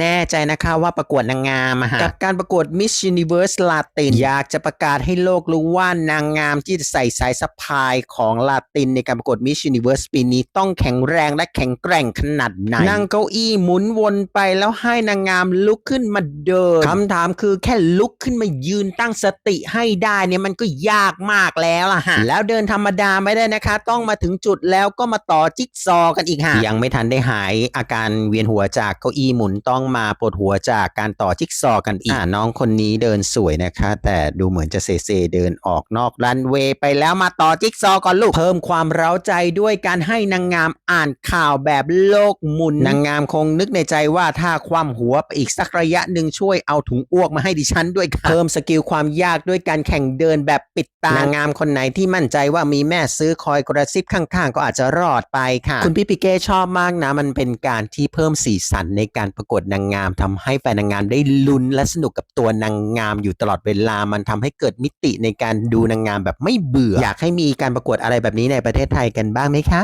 แน่ใจนะคะว่าประกวดนางงามอะฮะกับการประกวด Miss Universe Latin อยากจะประกาศให้โลกรู้ว่านางงามที่จะใส่สายสะพายของลาตินในการประกวด Miss Universe ปีนี้ต้องแข็งแรงและแข็งแกร่งขนาดไหนนั่งเก้าอี้หมุนวนไปแล้วให้นางงามลุกขึ้นมาเดินคำถามคือแค่ลุกขึ้นมายืนตั้งสติให้ได้เนี่ยมันก็ยากมากแล้วล่ะฮะแล้วเดินธรรมดาไม่ได้นะคะ ต้องมาถึงจุดแล้วก็มาต่อจิ๊กซอว์กันอีกฮะยังไม่ทันได้หายอาการเวียนหัวจากเก้าอี้หมุนต้องมาปวดหัวจากการต่อจิ๊กซอว์กันอีกอ่าน้องคนนี้เดินสวยนะคะ แต่ดูเหมือนจะเซเซเดินออกนอกรันเวย์ไปแล้วมาต่อจิ๊กซอว์ก่อนลูก เพิ่มความเร้าใจด้วยการให้นางงามอ่านข่าวแบบโลกหมุนนางงามคงนึกในใจว่าถ้าคว่ำหัวไปอีกสักระยะหนึ่งช่วยเอาถุงอ้วกมาให้ดิฉันด้วยค่ะเพิ่มสกิลความยากด้วยการแข่งเดินแบบปิดตานางงามคนไหนที่มั่นใจว่ามีแม่ซื้อคอยกระซิบข้างๆ ก็อาจจะรอดไปค่ะ คุณพี่ปิเก้ชอบมากนะมันเป็นการที่เพิ่มสีสันในการประกวดนางงามทำให้แฟนนางงามได้ลุ้นและสนุกกับตัวนางงามอยู่ตลอดเวลา มันทำให้เกิดมิติในการดูนางงามแบบไม่เบื่อ อยากให้มีการประกวดอะไรแบบนี้ในประเทศไทยกันบ้างไหมคะ